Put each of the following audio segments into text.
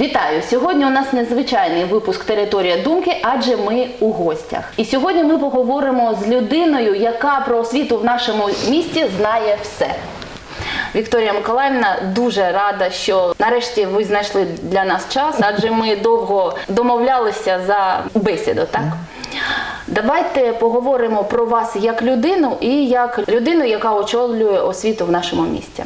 Вітаю! Сьогодні у нас незвичайний випуск Територія думки, адже ми у гостях. І сьогодні ми поговоримо з людиною, яка про освіту в нашому місті знає все. Вікторія Миколаївна дуже рада, що нарешті ви знайшли для нас час, адже ми довго домовлялися за бесіду, так? Давайте поговоримо про вас як людину і як людину, яка очолює освіту в нашому місті.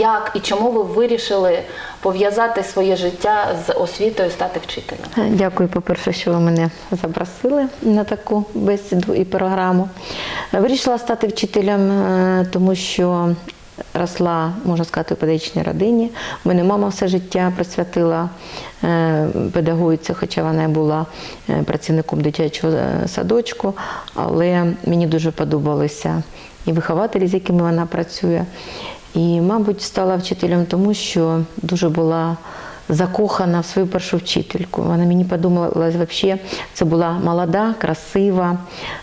Як і чому ви вирішили пов'язати своє життя з освітою, стати вчителем? Дякую, по-перше, що ви мене запросили на таку бесіду і програму. Вирішила стати вчителем, е, тому що росла, можна сказати, у педагогічній родині. У мене мама все життя присвятила е, педагогіці, хоча вона була е, працівником дитячого е, садочку, але мені дуже подобалися і вихователі, з якими вона працює. І, мабуть, стала вчителем, тому що дуже була закохана в свою першу вчительку. Вона мені подумала, взагалі, це була молода, красива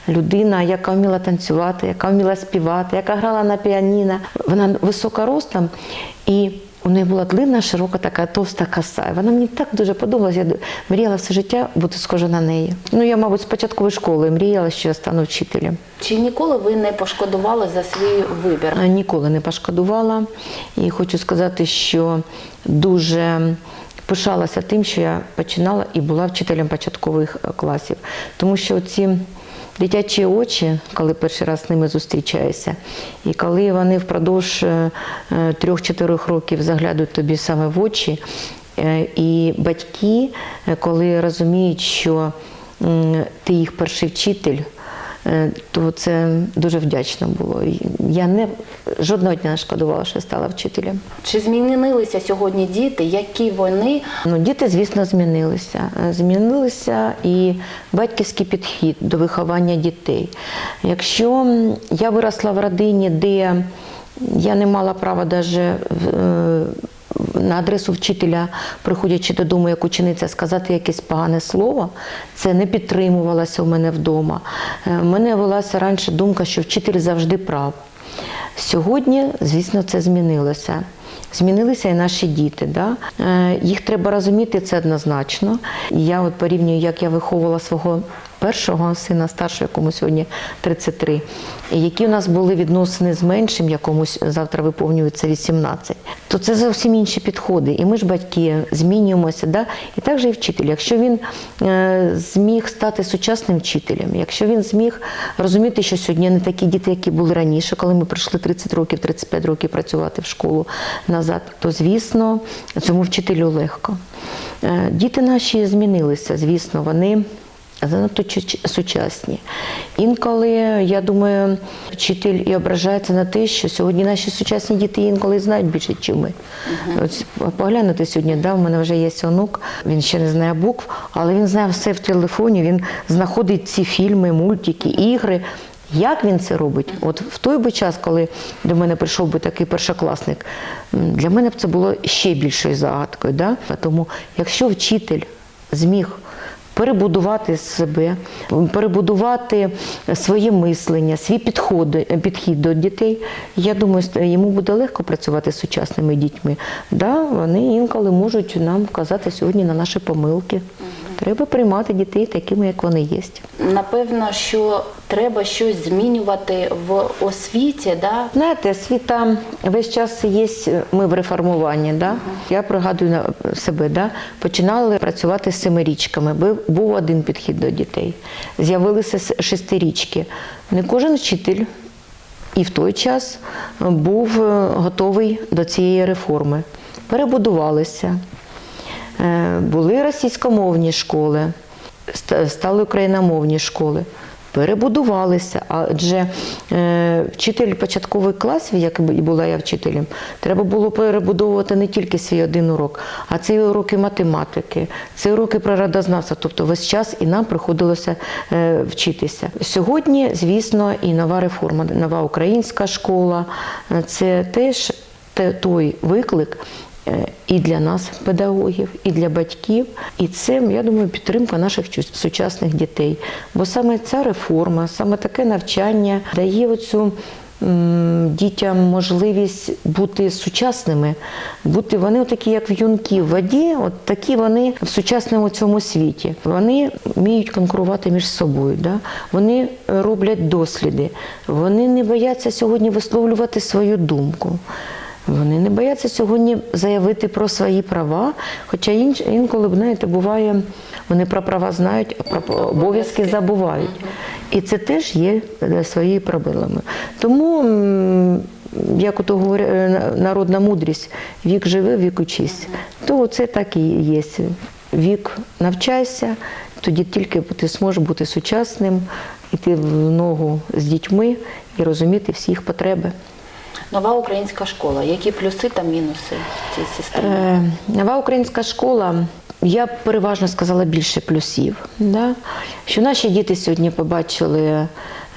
людина, яка вміла танцювати, яка вміла співати, яка грала на піаніно. Вона висока ростом і у неї була длинна, широка така товста коса. І Вона мені так дуже подобалась. Я мріяла все життя бути схожа на неї. Ну, я, мабуть, з початкової школи мріяла, що я стану вчителем. Чи ніколи ви не пошкодували за свій вибір? Е, Ніколи не пошкодувала. І хочу сказати, що дуже пишалася тим, що я починала і була вчителем початкових е, класів. Тому що ці дитячі очі, коли перший раз з ними зустрічаєшся, і коли вони впродовж е, е, трьох-чотирьох років заглядуть тобі саме в очі, е, і батьки, коли розуміють, що ти їх перший вчитель, то це дуже вдячно було. Я не жодного дня не шкодувала, що стала вчителем. Чи змінилися сьогодні діти? Які вони? Ну, діти, звісно, змінилися. Е, Змінилися і батьківський підхід до виховання дітей. Якщо я виросла в родині, де я не мала права навіть на адресу вчителя, приходячи додому як учениця, сказати якесь погане слово, це не підтримувалося у мене вдома. Е, У мене велася раніше думка, що вчитель завжди прав. Сьогодні, звісно, це змінилося. Змінилися і наші діти. Да? Е, Їх треба розуміти це однозначно. Я от порівнюю, як я виховувала свого першого сина, старшого, якому сьогодні 33, і які у нас були відносини з меншим, якомусь завтра виповнюється 18, то це зовсім інші підходи. І ми ж батьки змінюємося. Да? І так же і вчитель. Якщо він е, зміг стати сучасним вчителем, якщо він зміг розуміти, що сьогодні не такі діти, які були раніше, коли ми прийшли 30 років, 35 років працювати в школу назад, то звісно цьому вчителю легко. Е, Діти наші змінилися, звісно, вони. Занадто сучасні. Інколи, я думаю, вчитель і ображається на те, що сьогодні наші сучасні діти інколи знають більше, ніж ми. Ось поглянути сьогодні, да, в мене вже є онук, він ще не знає букв, але він знає все в телефоні, він знаходить ці фільми, мультики, ігри. Як він це робить? От в той би час, коли до мене прийшов би такий першокласник, для мене б це було ще більшою загадкою. Да? Тому якщо вчитель зміг перебудувати себе, перебудувати своє мислення, свій підход, підхід до дітей. Я думаю, йому буде легко працювати з сучасними дітьми. Да, вони інколи можуть нам вказати сьогодні на наші помилки. Треба приймати дітей такими, як вони є. Напевно, що треба щось змінювати в освіті, да? Знаєте, освіта весь час є, ми в реформуванні. Да? Я пригадую себе, да? починали працювати з семирічками. Був- один підхід до дітей. З'явилися шестирічки. Не кожен вчитель і в той час був е, готовий до цієї реформи. Перебудувалися. Е, Були російськомовні школи, стали україномовні школи. Перебудувалися, адже е, вчитель початкових класів, як і була я вчителем, треба було перебудовувати не тільки свій один урок, а це і уроки математики, це уроки природознавства. Тобто весь час і нам приходилося е, вчитися. Сьогодні, звісно, і нова реформа, нова українська школа е, це теж той виклик, і для нас, педагогів, і для батьків. І це, я думаю, підтримка наших сучасних дітей. Бо саме ця реформа, саме таке навчання дає оцю дітям можливість бути сучасними, бути вони такі, як в'юнки в воді, от такі вони в сучасному цьому світі. Вони вміють конкурувати між собою. Да? Вони е, роблять досліди, вони не бояться сьогодні висловлювати свою думку. Вони не бояться сьогодні заявити про свої права, хоча інш, інколи, знаєте, буває, вони про права знають, а про обов'язки забувають. І це теж є е, своєю проблемою. Тому, як ото говорять, е, народна мудрість, вік живи, вік учись, то це так і є. Вік навчайся, тоді тільки ти зможеш бути сучасним, йти в ногу з дітьми і розуміти всі їх потреби. Нова українська школа. Які плюси та мінуси в цій системі? Е, Нова українська школа. Я б переважно сказала більше плюсів. Да? Що наші діти сьогодні побачили, е,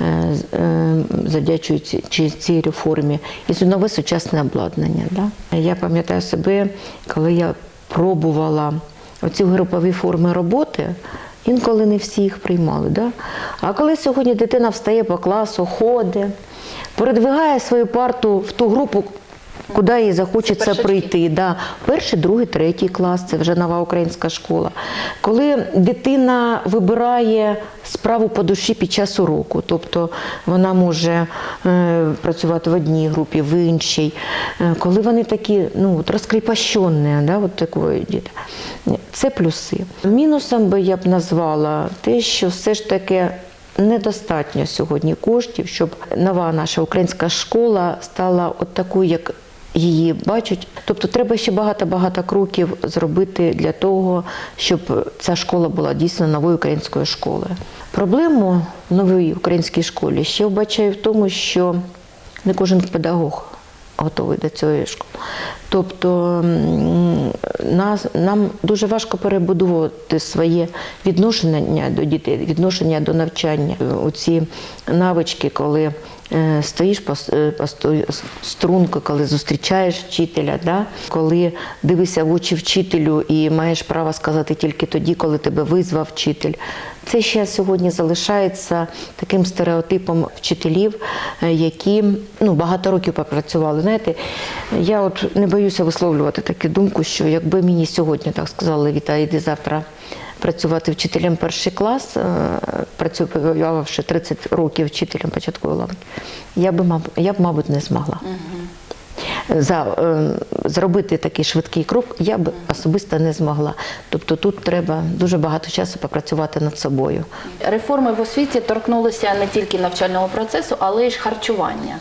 е, завдячуючи цій реформі, і нове сучасне обладнання. Да? Я пам'ятаю себе, коли я пробувала оці групові форми роботи, інколи не всі їх приймали. Да? А коли сьогодні дитина встає по класу, ходить, передвигає свою парту в ту групу, куди їй захочеться прийти. Да. Перший, другий, третій клас це вже нова українська школа. Коли дитина вибирає справу по душі під час уроку, тобто вона може е, працювати в одній групі, в іншій, Е, коли вони такі ну, от розкріпощені, да, от такої діти. Це плюси. Мінусом би я б назвала те, що все ж таки недостатньо сьогодні коштів, щоб нова наша українська школа стала от такою, як її бачать. Тобто треба ще багато-багато кроків зробити для того, щоб ця школа була дійсно новою українською школою. Проблему в новій українській школі ще вбачаю в тому, що не кожен педагог готовий до цього школи. Тобто нас, нам дуже важко перебудувати своє відношення до дітей, відношення до навчання. Оці навички, коли стоїш по, е, струнку, коли зустрічаєш вчителя, да? коли дивишся в очі вчителю і маєш право сказати тільки тоді, коли тебе визвав вчитель. Це ще сьогодні залишається таким стереотипом вчителів, е, які ну, багато років попрацювали. Знаєте, я от не боюся висловлювати таку думку, що якби мені сьогодні так сказали, Віта, йди завтра працювати вчителем перший клас, е, працювавши 30 років вчителем початкової ланки, я б, маб- я б, мабуть, не змогла. За, е, зробити такий швидкий крок я б особисто не змогла. Тобто тут треба дуже багато часу попрацювати над собою. Реформи в освіті торкнулися не тільки навчального процесу, але й харчування.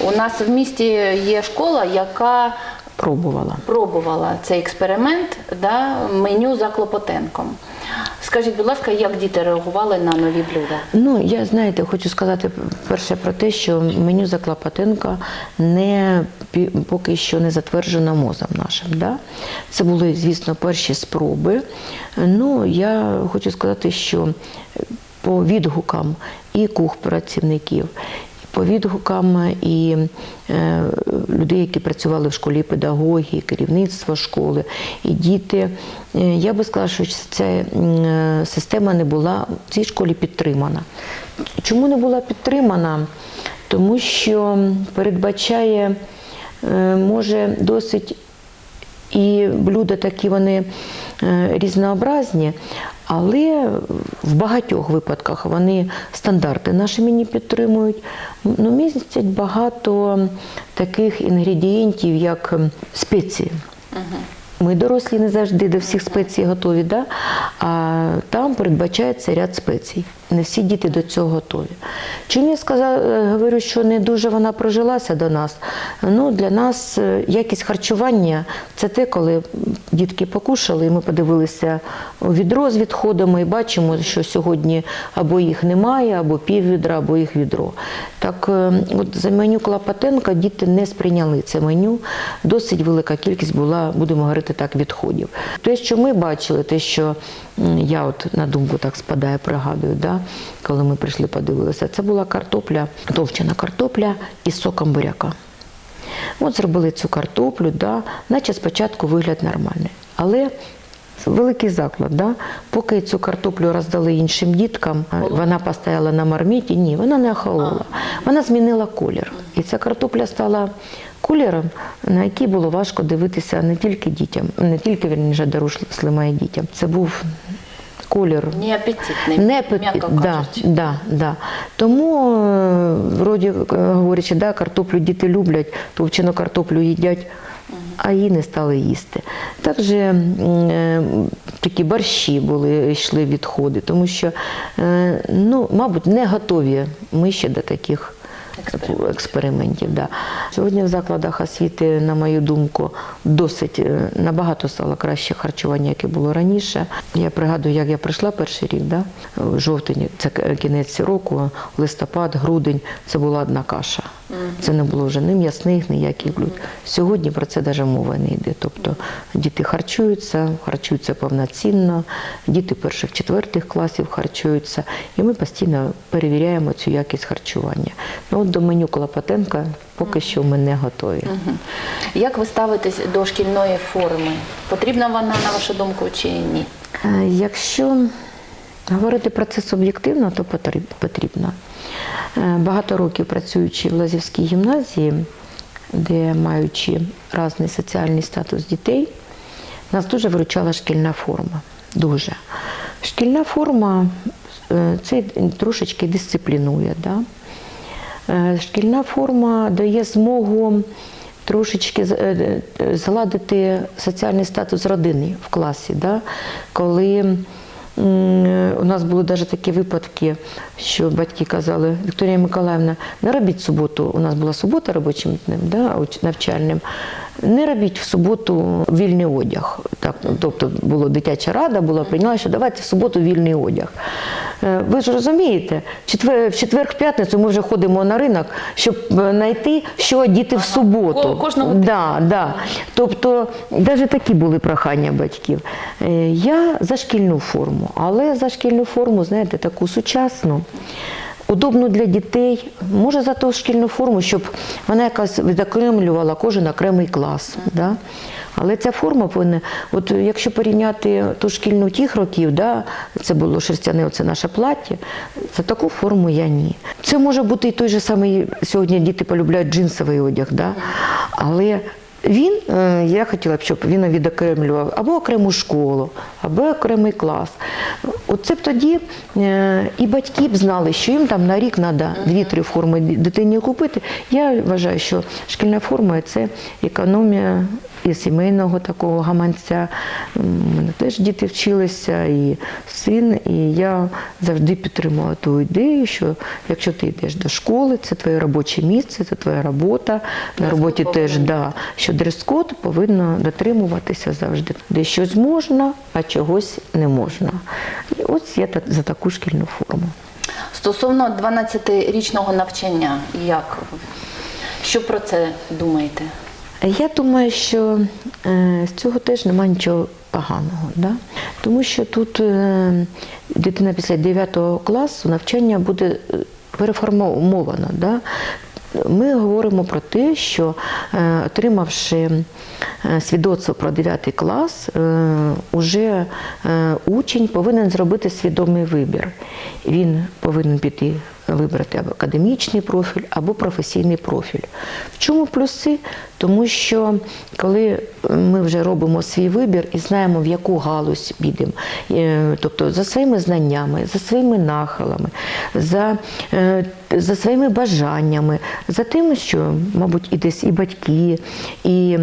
У нас в місті є школа, яка Пробувала. пробувала цей експеримент да, меню за Клопотенком. Скажіть, будь ласка, як діти реагували на нові блюда? Ну, я знаєте, хочу сказати перше про те, що меню за Клопотенка не поки що не затверджено мозом нашим. Да? Це були, звісно, перші спроби. Ну, я хочу сказати, що по відгукам і кухпрацівників, по відгукам і е, людей, які працювали в школі, педагоги, керівництво школи, і діти. Е, Я би сказала, що ця е, система не була в цій школі підтримана. Чому не була підтримана? Тому що передбачає, може, досить і блюда такі вони різнообразні, але в багатьох випадках вони стандарти наші мені підтримують. Ну, містять багато таких інгредієнтів, як спеції. Ми дорослі не завжди до всіх спецій готові, да? а там передбачається ряд спецій. Не всі діти до цього готові. Чому я сказала, е, говорю, що не дуже вона прожилася до нас? Ну, для нас е, якість харчування це те, коли дітки покушали, і ми подивилися відро з відходами і бачимо, що сьогодні або їх немає, або пів відра, або їх відро. Так, е, от за меню Клопотенка діти не сприйняли це меню. Досить велика кількість була, будемо говорити так, відходів. Те, що ми бачили, те, що я от на думку так спадає, пригадую, да, коли ми прийшли, подивилися, це була картопля, товчена картопля із соком буряка. От зробили цю картоплю, да, наче спочатку вигляд нормальний. Але Великий заклад, да? поки цю картоплю роздали іншим діткам, вона постояла на марміті, ні, вона не охолола. Вона змінила колір. І ця картопля стала кольором, на який було важко дивитися не тільки дітям, не тільки вірніше дорослим, а й дітям. Це був колір Неапетитний, не м'яко да, да, да. Тому, е, вроді е, говорячи, да, картоплю діти люблять, товчену картоплю їдять, а її не стали їсти. Також е, такі борщі були, йшли відходи, тому що, е, ну, мабуть, не готові ми ще до таких Експериментів. експериментів. Да. Сьогодні в закладах освіти, на мою думку, досить е, набагато стало краще харчування, яке було раніше. Я пригадую, як я прийшла перший рік, да? жовтень, це кінець року, листопад, грудень, це була одна каша. Це не було вже ні м'ясних, ніяких блюд. Сьогодні про це навіть мова не йде. Тобто діти харчуються, харчуються повноцінно, діти перших четвертих класів харчуються, і ми постійно перевіряємо цю якість харчування. Ну от до меню Клопотенка поки що ми не готові. Як ви ставитесь до шкільної форми? Потрібна вона, на вашу думку, чи ні? Е, Якщо говорити про це суб'єктивно, то потрібно. Е, Багато років працюючи в Лазівській гімназії, де маючи різний соціальний статус дітей, нас дуже виручала шкільна форма. Дуже. Шкільна форма е, це трошечки дисциплінує. Да? Е, Шкільна форма дає змогу трошечки згладити соціальний статус родини в класі. Да? Коли у нас були навіть такі випадки, що батьки казали, Вікторія Миколаївна, не робіть суботу, у нас була субота робочим днем, да, навчальним. Не робіть в суботу вільний одяг. Так, тобто була дитяча рада, була прийняла, що давайте в суботу вільний одяг. Е, Ви ж розумієте, в четвер, в п'ятницю ми вже ходимо на ринок, щоб е, знайти, що одіти в суботу. Кожного да, да. Тобто, навіть такі були прохання батьків. Е, Я за шкільну форму, але за шкільну форму, знаєте, таку сучасну. Удобну для дітей, може за ту шкільну форму, щоб вона якась відокремлювала кожен окремий клас. Да? Але ця форма повинна, от якщо порівняти ту шкільну тих років, да, це було шерстяне, оце наше плаття, за таку форму я ні. Це може бути і той же самий, сьогодні діти полюбляють джинсовий одяг, да? але він, е, я хотіла б, щоб він відокремлював або окрему школу, або окремий клас. Оце б тоді е, і батьки б знали, що їм там на рік треба дві-три форми дитині купити. Я вважаю, що шкільна форма це економія і сімейного такого гаманця. У мене теж діти вчилися, і син, і я завжди підтримувала ту ідею, що якщо ти йдеш до школи, це твоє робоче місце, це твоя робота. На роботі теж да, що дрес-код повинно дотримуватися завжди. Де щось можна, а чогось не можна. І ось я за таку шкільну форму. Стосовно 12-річного навчання, як що про це думаєте? Я думаю, що е, з цього теж немає нічого поганого, да? тому що тут е, дитина після 9 класу навчання буде е, переформовано. Да? Ми говоримо про те, що отримавши свідоцтво про 9 клас, уже учень повинен зробити свідомий вибір. Він повинен піти вибрати або академічний профіль, або професійний профіль. В чому плюси? Тому що коли ми вже робимо свій вибір і знаємо, в яку галузь підемо, е, тобто за своїми знаннями, за своїми нахилами, за, е, за своїми бажаннями, за тим, що, мабуть, і десь і батьки, і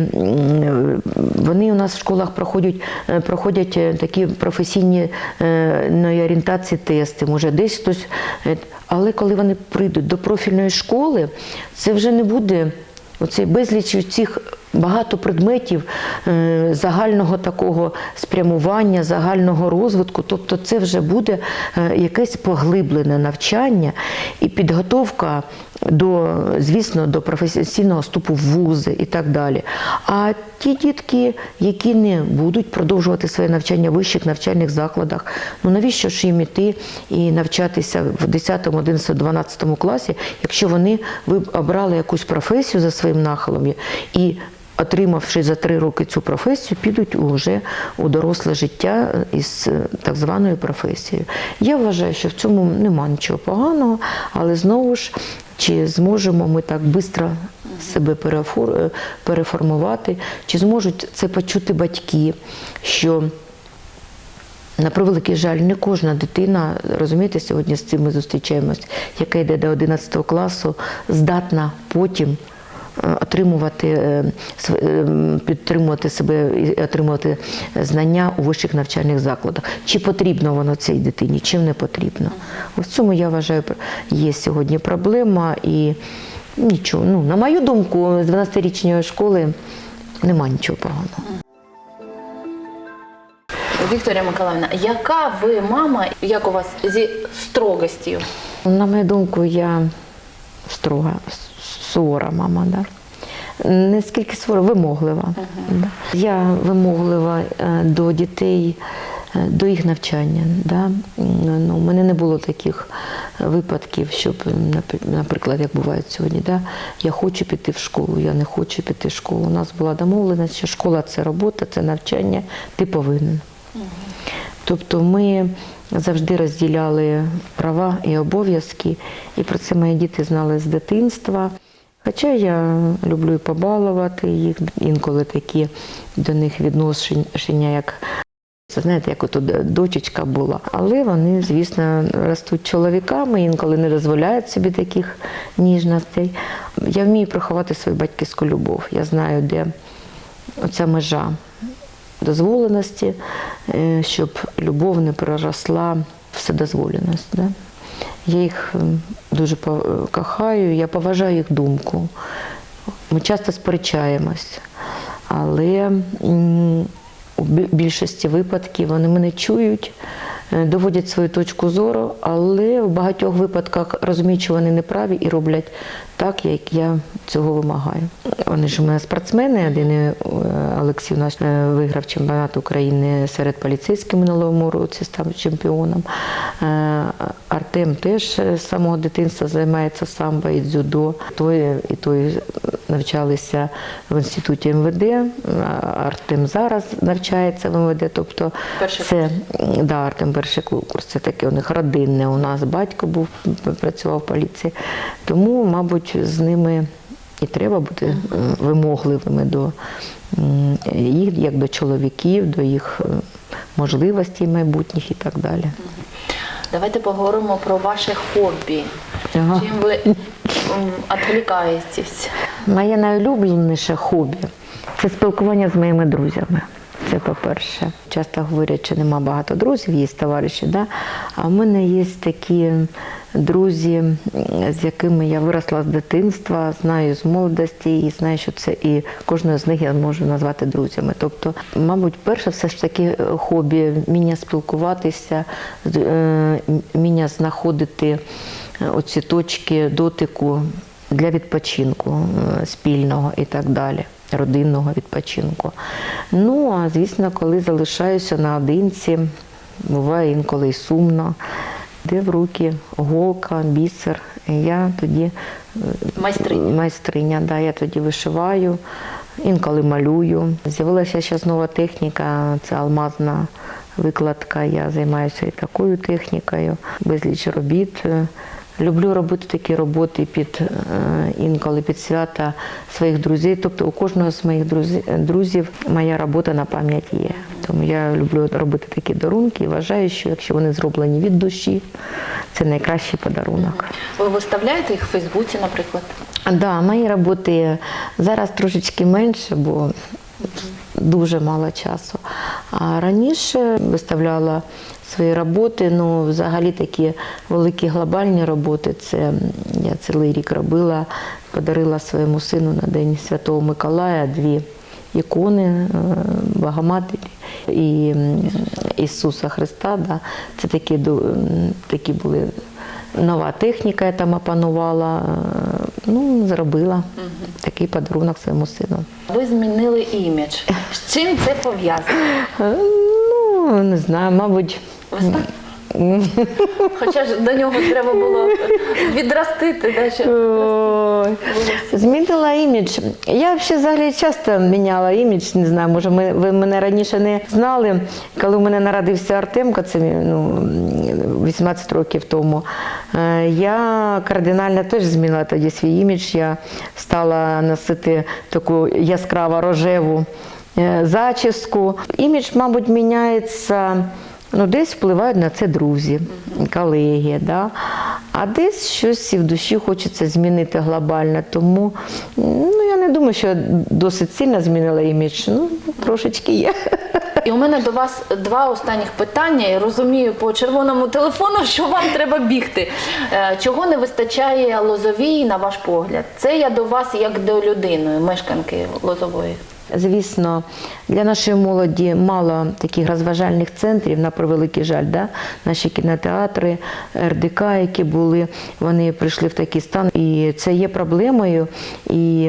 вони у нас в школах проходять, е, проходять е, такі професійні е, орієнтації тести, може десь хтось. е, Але коли вони прийдуть до профільної школи, це вже не буде оцей безліч цих багато предметів е, загального такого спрямування, загального розвитку. Тобто це вже буде е, якесь поглиблене навчання і підготовка до, звісно, до професійного вступу в вузи і так далі. А ті дітки, які не будуть продовжувати своє навчання в вищих навчальних закладах, ну навіщо ж їм іти і навчатися в 10, 11, 12 класі, якщо вони обрали якусь професію за своїм нахилом і отримавши за три роки цю професію, підуть уже у доросле життя із е, так званою професією. Я вважаю, що в цьому нема нічого поганого, але знову ж чи зможемо ми так швидко себе е, переформувати, чи зможуть це почути батьки, що на превеликий жаль, не кожна дитина, розумієте, сьогодні з цим ми зустрічаємось, яка йде до 11 класу, здатна потім отримувати, е, е, підтримувати себе і отримувати знання у вищих навчальних закладах. Чи потрібно воно цій дитині, чим не потрібно. В цьому я вважаю, є сьогодні проблема і нічого. Ну, на мою думку, з 12-річної школи нема нічого поганого. Вікторія Миколаївна, яка ви мама, як у вас зі строгостю? На мою думку, я строга, сувора мама, да. Не скільки сувора, вимоглива. Да. Я вимоглива е, до дітей, е, до їх навчання. Да. Ну, у мене не було таких випадків, щоб, напр- наприклад, як буває сьогодні, да, я хочу піти в школу, я не хочу піти в школу. У нас була домовленість, що школа це робота, це навчання, ти повинен. Тобто ми завжди розділяли права і обов'язки, і про це мої діти знали з дитинства. Хоча я люблю і побалувати їх, інколи такі до них відношення, як знаєте, як ото дочечка була. Але вони, звісно, ростуть чоловіками, інколи не дозволяють собі таких ніжностей. Я вмію приховати свою батьківську любов. Я знаю, де оця межа дозволеності, е, щоб любов не переросла в вседозволеність. Да? Я їх дуже пов- кохаю, я поважаю їх думку. Ми часто сперечаємось, але у більшості випадків вони мене чують, е, доводять свою точку зору, але в багатьох випадках розуміють, що вони неправі і роблять так, як я цього вимагаю. Вони ж у мене спортсмени. Один е, Олексій наш е, виграв чемпіонат України серед поліцейських минулому році, став чемпіоном. Е, Артем теж з самого дитинства займається самбо і дзюдо. Той і той навчалися в інституті МВД. Артем зараз навчається в МВД. Тобто Перший це м, да, Артем перший курс. Це таке у них родинне. У нас батько був працював в поліції. Тому, мабуть, з ними і треба бути е, вимогливими до їх, як до чоловіків, до їх е, можливостей майбутніх і так далі. Давайте поговоримо про ваше хобі. Ага. Чим ви відволікаєтесь? Моє найулюбленіше хобі це спілкування з моїми друзями. Це по-перше. Часто говорять, що нема багато друзів, є товариші. Да? А в мене є такі друзі, з якими я виросла з дитинства, знаю з молодості і знаю, що це і кожного з них я можу назвати друзями. Тобто, мабуть, перше все ж таки е, хобі, вміння спілкуватися, е, вміння знаходити е, оці точки дотику для відпочинку е, спільного і так далі, родинного відпочинку. Ну, а звісно, коли залишаюся наодинці, буває інколи й сумно, де в руки голка, бісер. Я тоді е, Майстриня. майстриня, да, я тоді вишиваю, інколи малюю. З'явилася зараз нова техніка, це алмазна викладка. Я займаюся і такою технікою, безліч робіт. Люблю робити такі роботи під е, інколи під свята своїх друзів. Тобто у кожного з моїх друзів, моя робота на пам'ять є. Тому я люблю робити такі дарунки і вважаю, що якщо вони зроблені від душі, це найкращий подарунок. Ви виставляєте їх в Фейсбуці, наприклад? Да, мої роботи зараз трошечки менше, бо дуже мало часу. А раніше виставляла свої роботи, ну взагалі такі великі глобальні роботи. Це я цілий рік робила, подарила своєму сину на День Святого Миколая дві ікони е, Богоматері і Ісуса Христа. Да. Це такі, такі були нова техніка, я там опанувала. е, Ну, зробила такий подарунок своєму сину. Ви змінили імідж. З чим це пов'язано? Е, Ну, не знаю, мабуть. Вистав? Хоча ж до нього треба було відростити. Да, що- Е, Змінила імідж. Я взагалі взагалі часто міняла імідж, не знаю, може ми, ви мене раніше не знали. Коли у мене народився Артемко, це ну, 18 років тому, е, я кардинально теж змінила тоді свій імідж. Я стала носити таку яскраво рожеву е, зачіску. Імідж, мабуть, міняється. Ну, десь впливають на це друзі, колеги, да? а десь щось і в душі хочеться змінити глобально. Тому ну, я не думаю, що я досить сильно змінила імідж. Ну, трошечки є. І у мене до вас два останніх питання. Я розумію по червоному телефону, що вам треба бігти. Е, Чого не вистачає Лозовій, на ваш погляд? Це я до вас як до людини, мешканки Лозової. Звісно, для нашої молоді мало таких розважальних центрів, на превеликий жаль. Да? Наші кінотеатри, РДК, які були, вони прийшли в такий стан. І це є проблемою. І,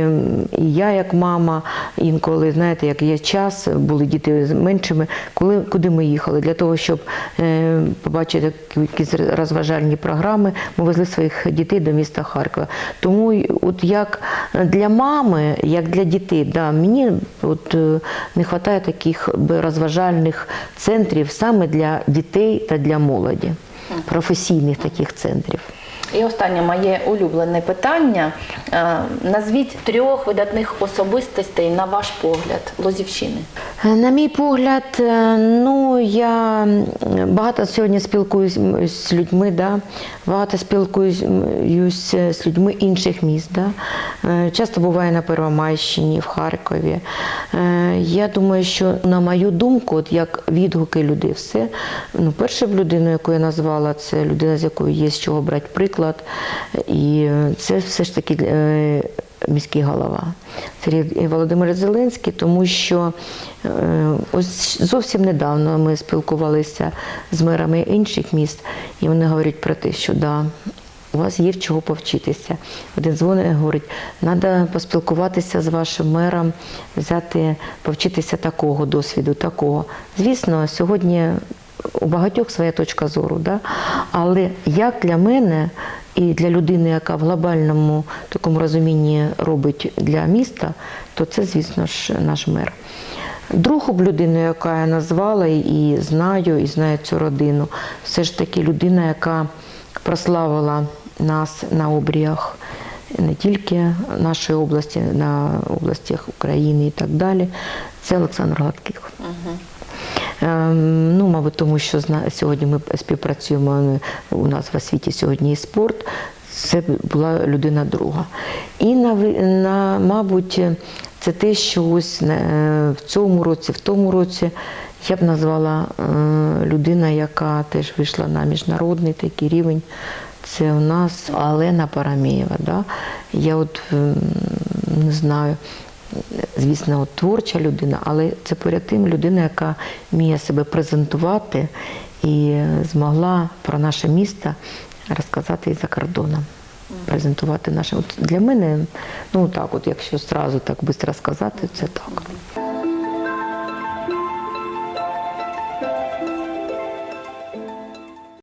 і я, як мама, інколи, знаєте, як є час, були діти з меншими, коли, куди ми їхали? Для того, щоб е, побачити якісь розважальні програми, ми везли своїх дітей до міста Харкова. Тому от як для мами, як для дітей, да, мені от, е, не вистачає таких розважальних центрів саме для дітей та для молоді, професійних таких центрів. І останнє моє улюблене питання. Е, Назвіть трьох видатних особистостей на ваш погляд Лозівщини. Е, На мій погляд, е, ну я багато сьогодні спілкуюсь з людьми, да? багато спілкуюсь з людьми інших міст. Да? Часто буваю на Первомайщині, в Харкові. Я думаю, що на мою думку, от як відгуки людей, все ну, перша б людина, яку я назвала, це людина, з якою є з чого брати приклад. І е, це все ж таки. е, міський голова Сергій Володимир Зеленський, тому що е, ось зовсім недавно ми спілкувалися з мерами інших міст, і вони говорять про те, що да, у вас є в чого повчитися. Один дзвонить і говорить, треба поспілкуватися з вашим мером, взяти, повчитися такого досвіду, такого. Звісно, сьогодні у багатьох своя точка зору, да? але як для мене і для людини, яка в глобальному такому розумінні робить для міста, то це, звісно ж, наш мер. Другу б людину, яка я назвала і знаю, і знаю цю родину, все ж таки людина, яка прославила нас на обріях не тільки нашої області, на областях України і так далі, це Олександр Гладких. Ем, Ну, мабуть, тому що сьогодні ми співпрацюємо ну, у нас в освіті сьогодні і спорт. Це була людина друга. І на, на мабуть, це те, що ось е, в цьому році, в тому році я б назвала е, людина, яка теж вийшла на міжнародний такий рівень. Це у нас Олена Парамєєва. Да? Я от ем, не знаю, звісно, от творча людина, але це поряд тим людина, яка вміє себе презентувати і змогла про наше місто розказати і за кордоном. Презентувати наше. От для мене, ну так, от якщо зразу так швидко сказати, це так.